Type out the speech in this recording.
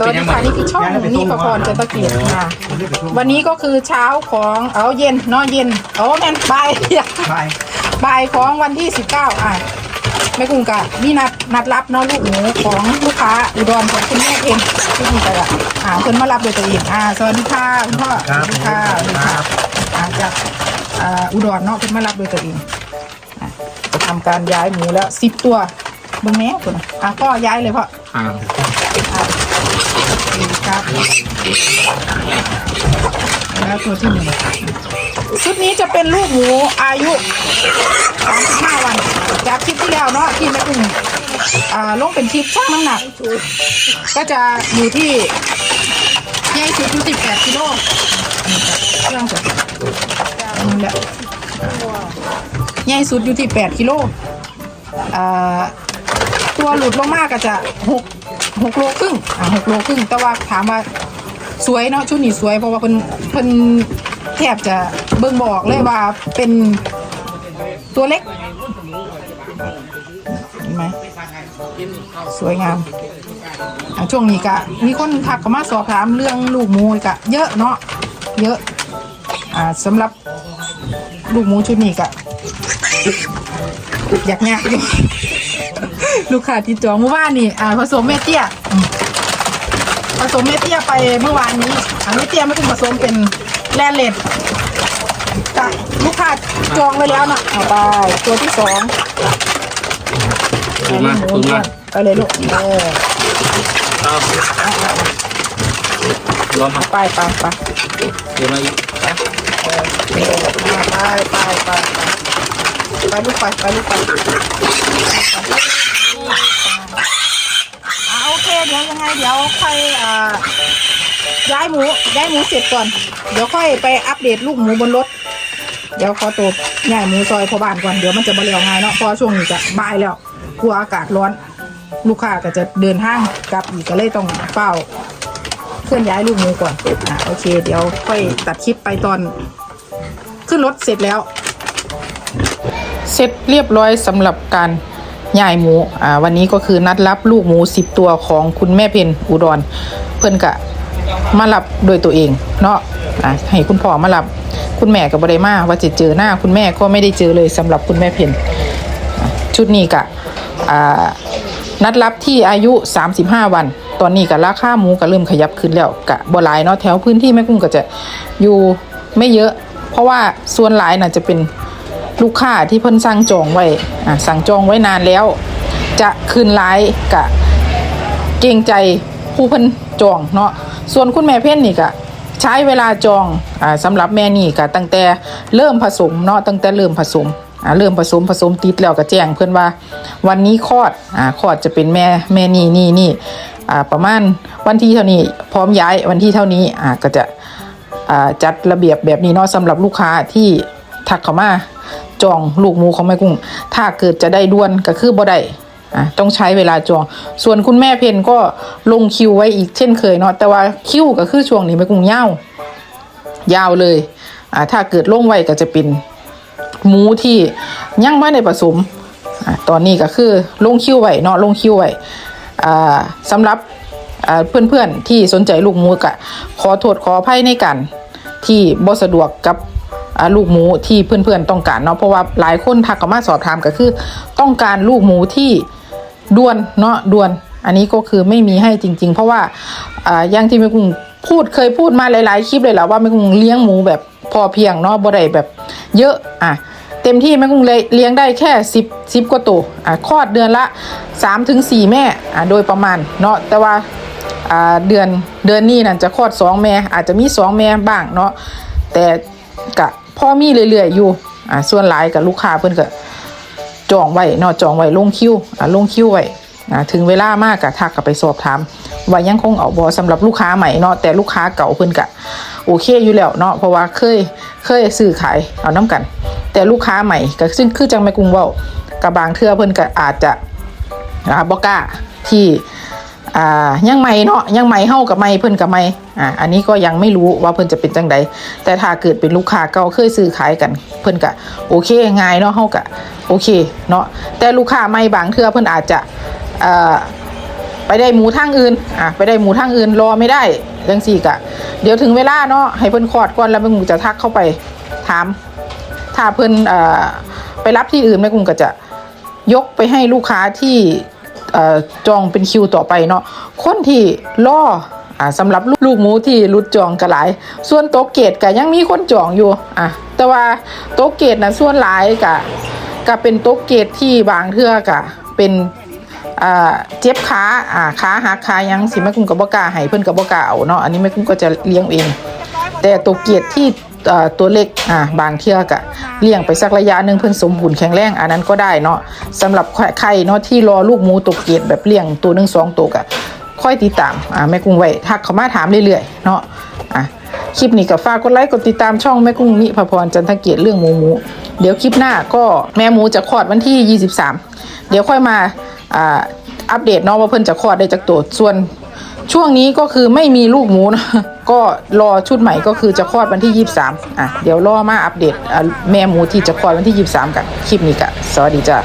สวัสดีค่ะนี่คือช่องนี่ประพรจันตะเกียบค่ะ วันนี้ก็คือเช้าของเอาเย็นเนอะเย็นเอาแมนบ่ายไปบ่ายของวันที่ 19 อะแม่กุ้งกะมีนัดนัดรับเนาะลูกหมูของลูกค้าอุดรของคุณแม่เพนที่กุ้งกะอ่าเพิ่นมารับโดยตัวเองอ่าสวัสดีค่ะคุณพ่อสวัสดีค่ะสวัสดีค่ะอ่าจากอ่าอุดรเนาะเพิ่นมารับโดยตัวเองอะจะทำการย้ายหมูแล้วสิบตัวเบิ่งแม่คนน่ะอะพ่อย้ายเลยพ่ออ่า ครับแล้วตัวที่หนึ่งชุดนี้จะเป็นลูกหมูอายุ35วัน จากคลิปที่แล้วเนาะที่แม่กุ้งอ่าลงเป็นคลิปชั่งน้ำหนัก ก็จะอยู่ที่ใหญ่สุดอยู่18กิโลเครื่องจะนี่แหละใหญ่สุดอยู่ที่ 8กิโลอ่าตัวหลุดลงมากก็จะหก หกโลครึ่งอ่าหกโลครึ่งแต่ว่าถามว่าสวยเนาะชุดนี้สวยเพราะว่าเพิ่นเพิ่นแทบจะเบิ่งบอกเลยว่าเป็นตัวเล็กเห็นไหมสวยงามช่วงนี้ก็มีคนทักเข้ามาสอบถามเรื่องลูกหมูกะ เยอะเนาะเยอะอ่าสำหรับลูกหมูชุดนี้ก็อยากแงะอยู่ ลูกค้าที่จองเมื่อวานนี่อ่าผสมเมเตี้ยอืมผสมเมเตี้ยไปเมื่อวานนี้อันเมเตี้ยไม่เป็นผสมเป็นแลนเลดแต่ลูกค้าจองไว้แล้วนะเอาไปตัวที่สองถูกมาหมูถูกด้วมายไปเลยลูกเออครับรวมไปไปไปเดี๋ยวมาอีกไปไปไปไปไปลูกไปไปลูกไปอ่าโอเคเดี๋ยวยังไงเดี๋ยว ค่อยอ่าย้ายหมูย้ายหมูเสร็จก่อน เดี๋ยวค่อยไปอัปเดตลูกหมูบนรถ เดี๋ยวขอตัวย้ายหมูซอยพอบ้านก่อนเดี๋ยวมันจะมาเร็วง่ายเนาะเพราะช่วงนี้จะบ่ายแล้วกลัวอากาศร้อน ลูกค้าก็จะเดินห้างกลับอีกก็เลยต้องเฝ้าเคลื่อนย้ายลูกหมูก่อนอะโอเค เดี๋ยวค่อยตัดคลิปไปตอน ขึ้นรถเสร็จแล้ว เสร็จเรียบร้อยสำหรับการ ย่ายหมูอ่าวันนี้ก็คือนัดรับลูกหมูสิบตัวของคุณแม่เพนอุดร เพื่อนกะมารับโดยตัวเองเนาะอ่าให้คุณพ่อมารับคุณแม่กับบไดมาว่าจะเจอหน้าคุณแม่ก็ไม่ได้เจอเลยสำหรับคุณแม่เพนชุดนี้กะอ่านัดรับที่อายุ 35 วัน ตอนนี้กับราคาหมูก็เริ่มขยับขึ้นแล้วกะบ่หลายเนาะแถวพื้นที่แม่กุ้งก็จะอยู่ไม่เยอะ เพราะว่าส่วนหลายน่ะจะเป็น ลูกค้าที่เพิ่นสั่งจองไว้อ่าสั่งจองไว้นานแล้ว จะคืนหลายกะเกรงใจผู้เพิ่นจองเนาะส่วนคุณแม่เพ่นนี่กะใช้เวลาจองอ่าสำหรับแม่นี่กะตั้งแต่เริ่มผสมเนาะตั้งแต่เริ่มผสมอ่าเริ่มผสมผสมติดแล้วก็แจ้งเพื่อนว่า วันนี้คลอดอ่าคลอดจะเป็นแม่แม่นี่นี่นี่อ่าประมาณวันที่เท่านี้พร้อมย้ายวันที่เท่านี้อ่าก็จะอ่าจัดระเบียบแบบนี้เนาะสำหรับลูกค้าที่ทักเข้ามา จองลูกหมูของแม่กุ้ง ถ้าเกิดจะได้ด่วนก็คือบ่ได้อ่าต้องใช้เวลาจอง ส่วนคุณแม่เพนก็ลงคิวไว้อีกเช่นเคยเนาะแต่ว่าคิวก็คือช่วงนี้แม่กุ้งยาวยาวเลยอ่าถ้าเกิดลงไว้ก็จะเป็นหมูที่ยังไม่ได้ผสมอ่าตอนนี้ก็คือลงคิวไว้เนาะลงคิวไว้อ่าสำหรับอ่าเพื่อนๆที่สนใจลูกหมูกะขอโทษขออภัยในกันที่บ่สะดวกกับ ลูกหมูที่เพื่อนๆต้องการเนาะเพราะว่าหลายคนทักมาสอบถามก็คือ ต้องการลูกหมูที่ด่วนเนาะด่วน อันนี้ก็คือไม่มีให้จริง ๆ เพราะว่าอย่างที่แม่กุ้งพูดเคยพูดมาหลายๆคลิปเลยแหละว่าแม่กุ้งเลี้ยงหมูแบบพอเพียงเนาะบ่ได้แบบเยอะอะเต็มที่แม่กุ้งเลยเลี้ยงได้แค่สิบสิบกว่าตัวอะคลอดเดือนละสามถึงสี่แม่อะโดยประมาณเนาะแต่ว่าอ่าเดือนเดือนนี้นั่นจะคลอดสองแม่อาจจะมีสองแม่บ้างเนาะแต่กะ พ่อมีเรื่อยๆอยู่อะส่วนหลายกับลูกค้าเพิ่อนก็จองไว้เนาะจองไว้ลงคิวอะลงคิวไว้อะถึงเวลามากกะทักกับไปสอบถามว่ายังคงเอาบอสำหรับลูกค้าใหม่เนาะแต่ลูกค้าเก่าเพิ่อนกะโอเคอยู่แล้วเนาะเพราะว่าเคยเคยซื้อขายเอาน้ำกัน แต่ลูกค้าใหม่ก็ซึ่งคือจังแม่กรุงเว้ากับบางเทื่อเพิ่นก็อาจจะอ่าบ่กล้าที่ อ่ายังใหม่เนาะยังใหม่เฮากับใหม่เพิ่นกับใหม่อ่าอันนี้ก็ยังไม่รู้ว่าเพิ่นจะเป็นจังใดแต่ถ้าเกิดเป็นลูกค้าเก่าเคยซื้อขายกัน เพิ่นก็โอเคง่ายเนาะเฮาก็โอเคเนาะแต่ลูกค้าใหม่บางเทื่อเพิ่นอาจจะอ่อไปได้หมูทางอื่นอะไปได้หมูทางอื่นรอไม่ได้จังสี่กะ เดี๋ยวถึงเวลาเนาะให้เพิ่นคลอดก่อนแล้วแม่กุ้งจะทักเข้าไปถาม ถ้าเพิ่นอ่อไปรับที่อื่นแม่กุ้งก็จะยกไปให้ลูกค้าที่ จองเป็นคิวต่อไปเนาะคนที่รออ่าสำหรับลูกหมูที่รุดจองก็หลาย ส่วนโต๊ะเกตก็ยังมีคนจองอยู่อะแต่ว่าโต๊ะเกตนะส่วนหลายก็ก็เป็นโต๊ะเกตที่บางเทื่อก็เป็นเจ็บขาอ่าขาหักขายังสิแม่กุ้งก็บ่กล้าให้เพิ่อนก็บ่กล้าเอาเนาะอันนี้แม่กุ้งก็จะเลี้ยงเอง แต่โตเกียรติที่ ตัวเล็กอ่าบางเทือกอะเลี้ยงไปสักระยะหนึ่งเพิ่นสมบูรณ์แข็งแรงอันนั้นก็ได้เนาะสำหรับใครเนาะที่รอลูกหมูตัวเกียรติแบบเลี้ยงตัวหนึ่งสองตัวกะค่อยติดตามอ่าแม่กุ้งไว้ทักเขามาถามเรื่อยๆเนาะอะคลิปนี้ก็ฝากกดไลค์กดติดตามช่องแม่กุ้งนิพพรจันทเกียรติเรื่องหมูหมู เดี๋ยวคลิปหน้าก็แม่หมูจะคลอดวันที่ 23 เดี๋ยวค่อยมาอ่าอัปเดตเนาะว่าเพิ่นจะคลอดได้จากตัวส่วนช่วงนี้ก็คือไม่มีลูกหมูนะ ก็รอชุดใหม่ก็คือจะคลอดวันที่ 23อะเดี๋ยวรอมาอัปเดตแม่หมูที่จะคลอดวันที่ 23 กันคลิปนี้กะสวัสดีจ้า